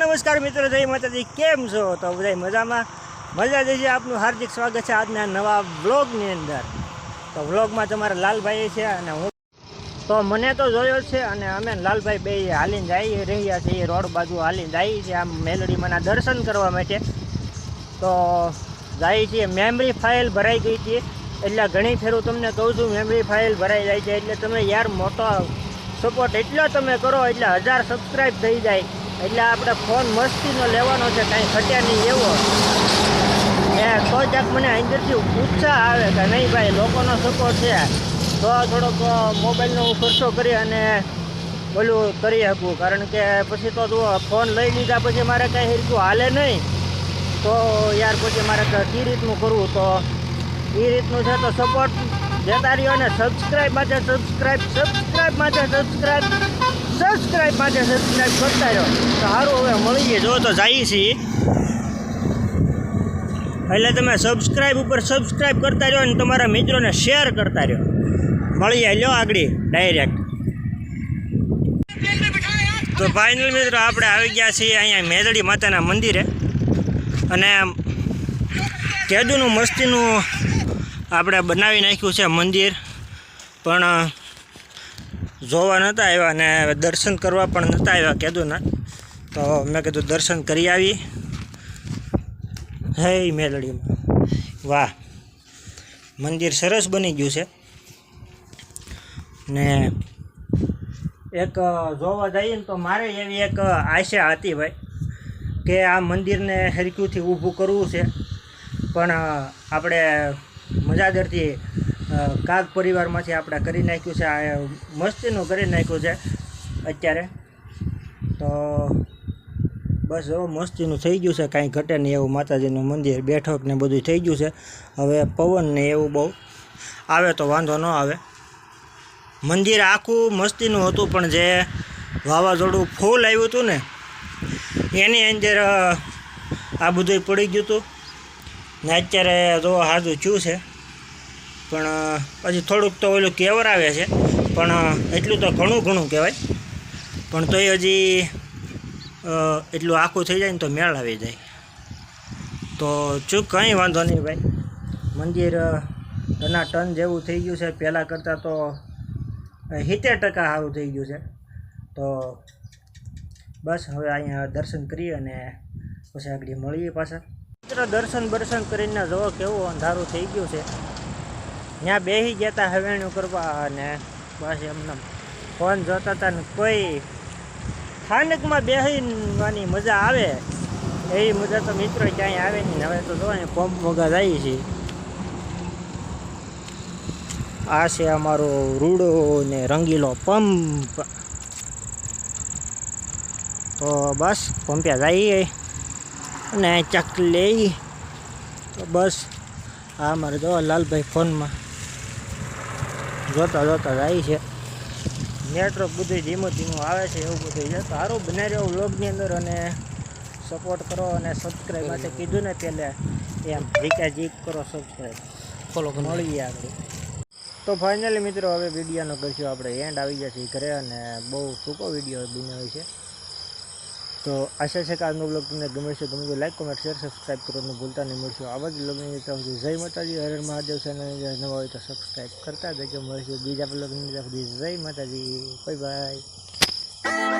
નમસ્કાર મિત્રો, જય માતાજી. કેમ છો? તો બધા મજામાં? મજા જશે આપનું હાર્દિક સ્વાગત છે આજના નવા વ્લોગની અંદર. તો વ્લોગમાં તમારા લાલભાઈ છે અને હું. તો મને તો જોયો છે અને અમે લાલભાઈ બે હાલીને જઈ રહ્યા છીએ. રોડ બાજુ હાલીને જઈએ છીએ આમ મેલડીમાંના દર્શન કરવા માટે. તો જાય છે મેમરી ફાઇલ ભરાઈ ગઈ હતી એટલે ઘણી ફેરું તમને કહું છું મેમરી ફાઇલ ભરાઈ જાય છે. એટલે તમે યાર મોટો સપોર્ટ એટલો તમે કરો, એટલે હજાર સબસ્ક્રાઈબ થઈ જાય. એટલે આપણે ફોન મસ્તીનો લેવાનો છે, કાંઈ ઘટ્યા નહીં એવો. એ તો જાક મને અંદરથી ઉત્સાહ આવે કે નહીં ભાઈ, લોકોનો સપોર્ટ છે. તો થોડોક મોબાઈલનો હું ખર્ચો કરી અને ઓલું કરી શકું. કારણ કે પછી તો જુઓ, ફોન લઈ લીધા પછી મારે કાંઈ હિરકું હાલે નહીં. તો યાર પછી મારે કઈ રીતનું કરવું? તો એ રીતનું છે તો સપોર્ટ દેતા રહ્યો અને સબસ્ક્રાઈબ માટે સબસ્ક્રાઈબ સબસ્ક્રાઈબ માટે સબસ્ક્રાઈબ સબસ્ક્રાઈબ માટે સબસ્ક્રાઈબ કરતા રહ્યો તો સારું હવે મળીએ જો તો જઈએ છીએ એટલે તમે સબસ્ક્રાઈબ ઉપર સબસ્ક્રાઈબ કરતા રહ્યો અને તમારા મિત્રોને શેર કરતા રહ્યો. મળીએ લ્યો આગળ ડાયરેક્ટ તો ફાઇનલ મિત્રો આપણે આવી ગયા છીએ અહીંયા મેદળી માતાના મંદિરે. અને કેદુનું મસ્તીનું આપણે બનાવી નાખ્યું છે મંદિર. પણ જોવા નહોતા આવ્યા અને દર્શન કરવા પણ નહોતા આવ્યા કેદુના તો મેં કીધું દર્શન કરી આવી હે મેલડીમાં વાહ. મંદિર સરસ બની ગયું છે. ને એક જોવા જઈએ ને તો મારે એવી એક આશા હતી ભાઈ કે આ મંદિરને હરક્યુંથી ઊભું કરવું છે. પણ આપણે મજાદરથી કાગ પરિવારમાંથી આપણે કરી નાખ્યું છે. આ મસ્તીનું કરી નાખ્યું છે અત્યારે. તો બસ હવે મસ્તીનું થઈ ગયું છે. કાંઈ ઘટે નહીં એવું માતાજીનું મંદિર બેઠક ને બધું થઈ ગયું છે. હવે પવન ને એવું બહુ આવે તો વાંધો ન આવે. મંદિર આખું મસ્તીનું હતું, પણ જે વાવાઝોડું ફૂલ આવ્યું હતું ને, એની અંદર આ બધું પડી ગયું હતું. ને અત્યારે જો હાજુ થયું છે. પણ પછી થોડુંક તો ઓલું કેવર આવે છે, પણ એટલું તો ઘણું ઘણું કહેવાય. પણ તોય હજી એટલું આખું થઈ જાય ને તો મેળ આવી જાય. તો ચૂક કંઈ વાંધો નહીં ભાઈ. મંદિર ઘણા ટન જેવું થઈ ગયું છે. પહેલાં કરતાં તો સિત્તેર ટકા સારું થઈ ગયું છે. તો બસ, હવે અહીંયા દર્શન કરીએ અને પછી આગળ મળીએ પાછા. મિત્રો દર્શન બર્શન કરીને જો કેવું અંધારું થઈ ગયું છે. ત્યાં બેસી ગયા હતા હવેણું કરવા અને બસ એમને ફોન જોતા હતા ને કોઈ સ્થાનકમાં બેસીવાની મજા આવે? એવી મજા તો મિત્રો ક્યાંય આવે નહીં. હવે તો જોવા ને પંપ વગર જાય છે. આ છે અમારો રૂડો ને રંગીલો પંપ. તો બસ, પંપ્યા જઈએ અને ચક લઈ. તો બસ, આ અમારે જો લાલભાઈ ફોનમાં. જોતા જોતા જાય છે. નેટવર્ક બધું ધીમું ધીમું આવે છે એવું બધું છે. તો સારું બનાવી રહ્યો વ્લોગની અંદર અને સપોર્ટ કરો અને સબસ્ક્રાઈબ માટે કીધું ને પહેલાં એમ જીકા જીક કરો સબસ્ક્રાઈબ ફોલો મળીએ આપણે તો ફાઇનલી મિત્રો હવે વિડીયોનો કરશું આપણે. એન્ડ આવી ગયા છીએ ઘરે અને બહુ સૂકો વીડિયો બન્યો છે. તો આશા છે કે આજનો બ્લોગ તમને ગમે છે ગમે તો લાઈક કોમેન્ટ શેર સબસ્ક્રાઈબ કરવાનું ભૂલતા નહીં. મળશું આવા જ બ્લોગની ત્યાં સુધી જય માતાજી. હર મહાદેવ ચેનલ નવા હોય તો સબસ્ક્રાઈબ કરતા જજો મળીશું બીજા બ્લોગની ત્યાં સુધી જય માતાજી. Bye bye